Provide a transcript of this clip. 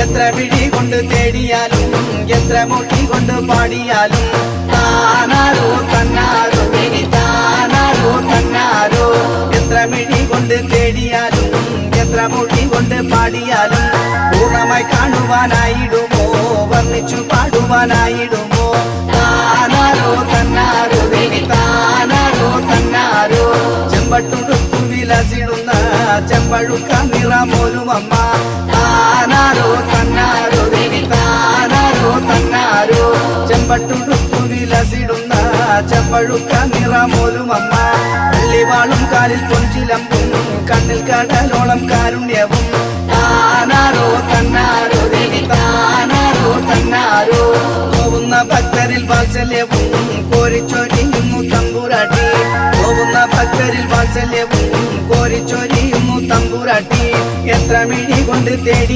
എത്ര വിഴി കൊണ്ട് തേടിയാലും എത്ര മൊഴി കൊണ്ട് പാടിയാലും താനാരോ തന്നാരോ ഇനി താനാരോ തന്നാരോ. എത്ര മിഴി കൊണ്ട് തേടിയാലും എത്ര മൊഴി കൊണ്ട് പാടിയാലും പൂർണമായി കാണുവാനായിടുമോ വർണിച്ചു പാടുവാനായിടുമോ. താനാരോ തന്നാരോ ഇനി താനാരോ തന്നാരോ. ചെമ്പട്ടുടുത്തു വിലസിടുന്ന ചെമ്പഴുക്ക നിറമോലുമമ്മ താനാരോ പട്ടുടുപ്പു വിലസിടുന്ന ചപ്പഴുക്ക നിറമോലുമമ്മ പള്ളിവാളും കാലിൽ പൊഞ്ചിലമ്പും കണ്ണിൽ കടലോളം കാരുണ്യവും. താനാരോ തന്നാരോ ദേവി താനാരോ തന്നാരോ. പോകുന്ന ഭക്തരിൽ വാത്സല്യവും. കോരിച്ചൊരിയുന്നു തമ്പുരാട്ടി. പോകുന്ന ഭക്തരിൽ വാത്സല്യവും. കോരിച്ചൊരിയുന്നു തമ്പുരാട്ടി. എത്ര മിഴി കൊണ്ട് തേടി